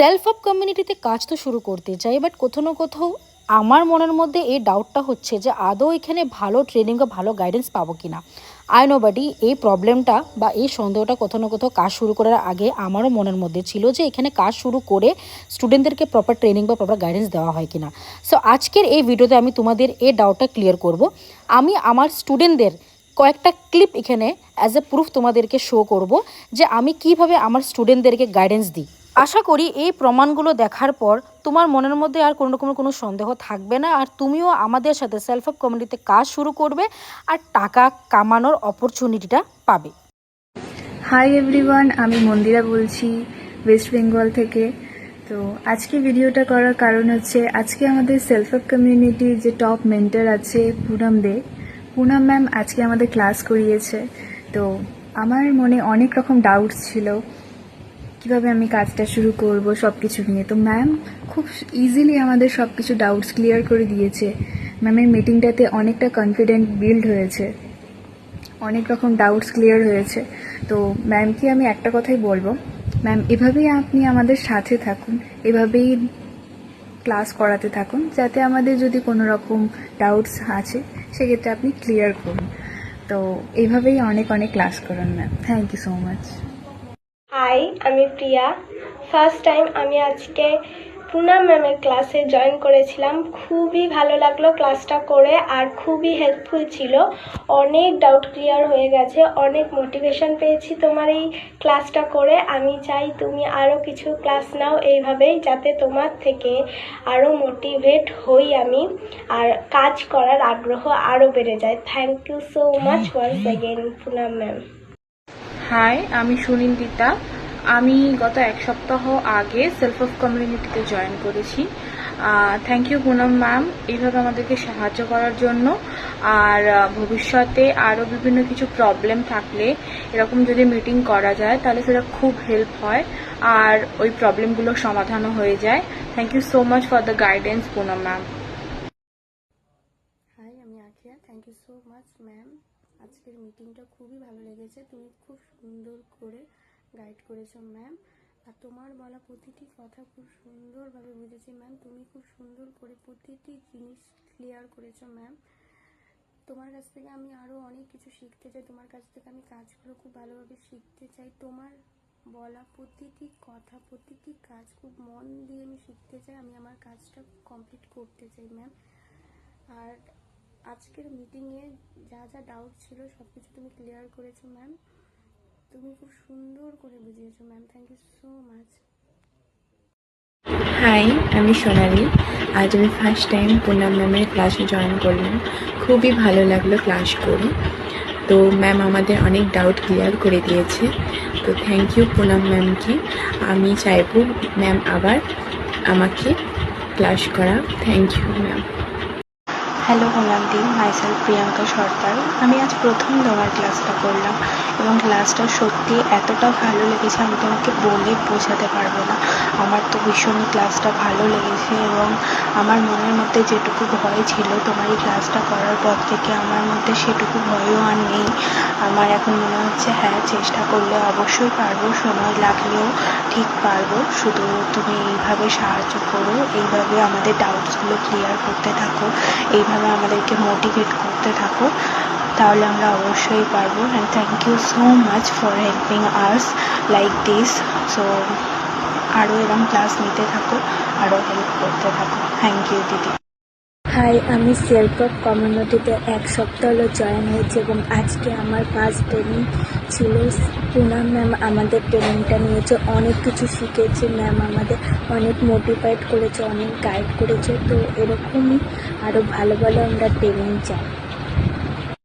Self of কমিউনিটিতে কাজ তো শুরু করতে চাই বাট কোথাও না কোথাও আমার মনের মধ্যে এই ডাউটটা হচ্ছে যে আদৌ এখানে ভালো ট্রেনিং বা ভালো গাইডেন্স পাবো কি না আই নো বাডি এই প্রবলেমটা বা এই সন্দেহটা কোথাও না কোথাও কাজ শুরু করার আগে আমারও মনের মধ্যে ছিল যে এখানে কাজ শুরু করে স্টুডেন্টদেরকে প্রপার ট্রেনিং বা প্রপার গাইডেন্স দেওয়া হয় কিনা। সো আজকের এই ভিডিওতে আমি তোমাদের এই ডাউটটা ক্লিয়ার করব। আমি আমার স্টুডেন্টদের কয়েকটা ক্লিপ এখানে অ্যাজ এ প্রুফ তোমাদেরকে শো করব যে আমি কীভাবে আমার স্টুডেন্টদেরকে গাইডেন্স দিই। আশা করি এই প্রমাণগুলো দেখার পর তোমার মনের মধ্যে আর কোনো রকমের কোনো সন্দেহ থাকবে না, আর তুমিও আমাদের সাথে সেলফ অফ কমিউনিটিতে কাজ শুরু করবে আর টাকা কামানোর অপরচুনিটিটা পাবে। হাই এভরিওয়ান আমি মন্দিরা বলছি ওয়েস্ট বেঙ্গল থেকে। তো আজকে ভিডিওটা করার কারণ হচ্ছে, আজকে আমাদের সেলফ হেল্প কমিউনিটির যে টপ মেন্টার আছে পুনম দে পুনম ম্যাম আজকে আমাদের ক্লাস করিয়েছে। তো আমার মনে অনেক রকম ডাউটস ছিল। কীভাবে আমি কাজটা শুরু করব সব কিছু নিয়ে। তো ম্যাম খুব ইজিলি আমাদের সব কিছু ডাউটস ক্লিয়ার করে দিয়েছে। ম্যামের মিটিংটাতে অনেকটা কনফিডেন্ট বিল্ড হয়েছে। অনেক রকম ডাউটস ক্লিয়ার হয়েছে। তো ম্যামকে আমি একটা কথাই বলব? ম্যাম এভাবেই আপনি আমাদের সাথে থাকুন। এভাবেই ক্লাস করাতে থাকুন। যাতে আমাদের যদি কোনো রকম ডাউটস আছে, সেক্ষেত্রে আপনি ক্লিয়ার করুন। তো এইভাবেই অনেক অনেক ক্লাস করুন ma'am thank you so much hi আমি প্রিয়া। ফার্স্ট টাইম আমি আজকে পুনাম ম্যামের ক্লাসে জয়েন করেছিলাম। খুবই ভালো লাগল ক্লাসটা করে আর খুবই হেল্পফুল ছিল। অনেক ডাউট ক্লিয়ার হয়ে গেছে অনেক মোটিভেশন পেয়েছি তোমার এই ক্লাসটা করে। আমি চাই তুমি আরও কিছু ক্লাস নাও এইভাবেই যাতে তোমার থেকে আরও মোটিভেট হই আমি আর কাজ করার আগ্রহ আরও বেড়ে যায়। Thank you so much once again Poonam ma'am hi, আমি সুনিন্দিতা আমি গত এক সপ্তাহ আগে সেলফ অফ কমিউনিটিতে জয়েন করেছি। থ্যাংক ইউ পুনম ম্যাম এইভাবে আমাদেরকে সাহায্য করার জন্য। আর ভবিষ্যতে আরও বিভিন্ন কিছু প্রবলেম থাকলে, এরকম যদি মিটিং করা যায়, তাহলে সেটা খুব হেল্প হয়। আর, ওই প্রবলেমগুলোর সমাধানও হয়ে যায়। Thank you so much for the guidance Poonam ma'am hi আমি Akhiya. Thank you so much ma'am আজকের মিটিংটা খুবই ভালো লেগেছে। তুমি খুব সুন্দর করে গাইড করেছ ম্যাম আর তোমার বলা প্রতিটি কথা খুব সুন্দরভাবে বুঝেছি ম্যাম তুমি খুব সুন্দর করে প্রতিটি জিনিস ক্লিয়ার করেছ ম্যাম তোমার কাছ থেকে আমি আরও অনেক কিছু শিখতে চাই। তোমার কাছ থেকে আমি কাজগুলো খুব ভালোভাবে শিখতে চাই। তোমার বলা প্রতিটি কথা, প্রতিটি কাজ খুব মন দিয়ে আমি শিখতে চাই। আমি আমার কাজটা কমপ্লিট করতে চাই ম্যাম আর আজকের মিটিংয়ে যা যা ডাউট ছিল সব কিছু তুমি ক্লিয়ার করেছ ম্যাম তুমি খুব সুন্দর করে বুঝিয়েছো ma'am thank you so much hi আমি সোনালি। আজ আমি ফার্স্ট টাইম পুনাম ম্যামের ক্লাসে জয়েন করলাম। খুবই ভালো লাগল ক্লাস করে। তো ম্যাম আমাদের অনেক ডাউট ক্লিয়ার করে দিয়েছে। তো থ্যাংক ইউ পুনাম ম্যামকে আমি চাইব ম্যাম আবার আমাকে ক্লাস করা। থ্যাংক ইউ ম্যাম হ্যালো হোলান্দি মাইসেল প্রিয়াঙ্কা সর্দার আমি আজ প্রথম তোমার ক্লাসটা করলাম এবং ক্লাসটা সত্যি এতটা ভালো লেগেছে, আমি তোমাকে বলে বোঝাতে পারব না। আমার তো ভীষণই ক্লাসটা ভালো লেগেছে এবং আমার মনের মধ্যে যেটুকু ভয় ছিল, তোমার এই ক্লাসটা করার পর থেকে আমার মধ্যে সেটুকু ভয়ও আর নেই। আমার এখন মনে হচ্ছে হ্যাঁ চেষ্টা করলে অবশ্যই পারব, সময় লাগলেও ঠিক পারব। শুধু তুমি এইভাবে সাহায্য করো, এইভাবে আমাদের ডাউটসগুলো ক্লিয়ার করতে থাকো, এইভাবে আমাদেরকে মোটিভেট করতে থাকো, তাহলে আমরা অবশ্যই পারব। And thank you so much for helping us like this so আরও এরকম ক্লাস নিতে থাকো আরও হেল্প করতে থাকো। থ্যাংক ইউ দিদি। হাই আমি সেলফ কমিউনিটিতে এক সপ্তাহ জয়েন হয়েছি এবং আজকে আমার ফার্স্ট ট্রেনিং ছিল। পুনাম ম্যাম আমাদের ট্রেনিংটা নিয়েছে, অনেক কিছু শিখেছে ম্যাম আমাদের অনেক মোটিভেট করেছে, অনেক গাইড করেছে। তো এরকমই আরও ভালো ভালো আমরা ট্রেনিং চাই।